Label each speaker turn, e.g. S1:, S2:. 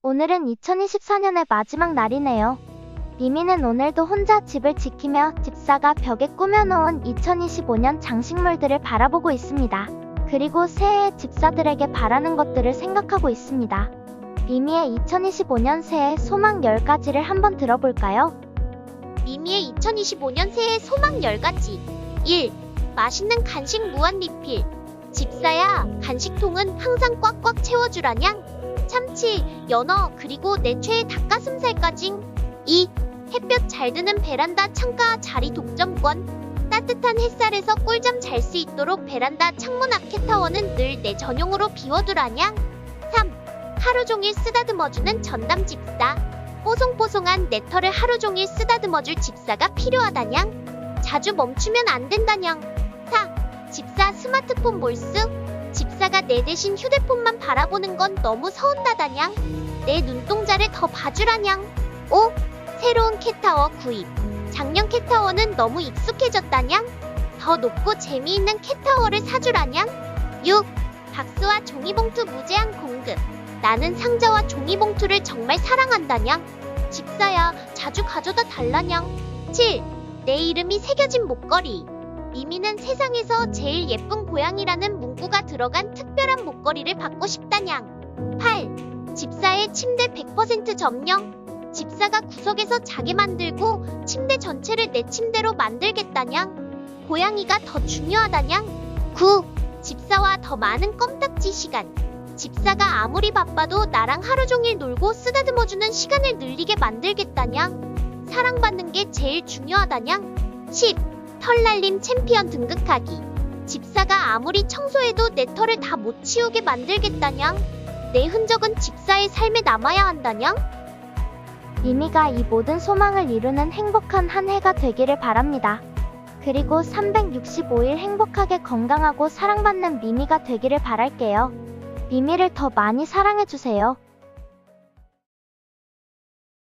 S1: 오늘은 2024년의 마지막 날이네요. 미미는 오늘도 혼자 집을 지키며 집사가 벽에 꾸며놓은 2025년 장식물들을 바라보고 있습니다. 그리고 새해 집사들에게 바라는 것들을 생각하고 있습니다. 미미의 2025년 새해 소망 10가지를 한번 들어볼까요?
S2: 미미의 2025년 새해 소망 10가지 1. 맛있는 간식 무한 리필 집사야 간식통은 항상 꽉꽉 채워주라냥 참치, 연어, 그리고 내 최애 닭가슴살까지 2. 햇볕 잘 드는 베란다 창가 자리 독점권 따뜻한 햇살에서 꿀잠 잘 수 있도록 베란다 창문 앞 캣타워는 늘 내 전용으로 비워두라냥 3. 하루 종일 쓰다듬어주는 전담 집사 뽀송뽀송한 내 털을 하루 종일 쓰다듬어줄 집사가 필요하다냥 자주 멈추면 안 된다냥 4. 집사 스마트폰 몰수 집사가 내 대신 휴대폰만 바라보는 건 너무 서운하다냥 내 눈동자를 더 봐주라냥 5. 새로운 캣타워 구입 작년 캣타워는 너무 익숙해졌다냥 더 높고 재미있는 캣타워를 사주라냥 6. 박스와 종이봉투 무제한 공급 나는 상자와 종이봉투를 정말 사랑한다냥 집사야 자주 가져다 달라냥 7. 내 이름이 새겨진 목걸이 미미는 세상에서 제일 예쁜 고양이라는 문구가 들어간 특별한 목걸이를 받고 싶다냥. 8. 집사의 침대 100% 점령. 집사가 구석에서 자게 만들고 침대 전체를 내 침대로 만들겠다냥. 고양이가 더 중요하다냥. 9. 집사와 더 많은 껌딱지 시간. 집사가 아무리 바빠도 나랑 하루 종일 놀고 쓰다듬어주는 시간을 늘리게 만들겠다냥. 사랑받는 게 제일 중요하다냥. 10. 털날림 챔피언 등극하기 집사가 아무리 청소해도 내 털을 다 못 치우게 만들겠다냥 내 흔적은 집사의 삶에 남아야 한다냥
S1: 미미가 이 모든 소망을 이루는 행복한 한 해가 되기를 바랍니다. 그리고 365일 행복하게 건강하고 사랑받는 미미가 되기를 바랄게요. 미미를 더 많이 사랑해주세요.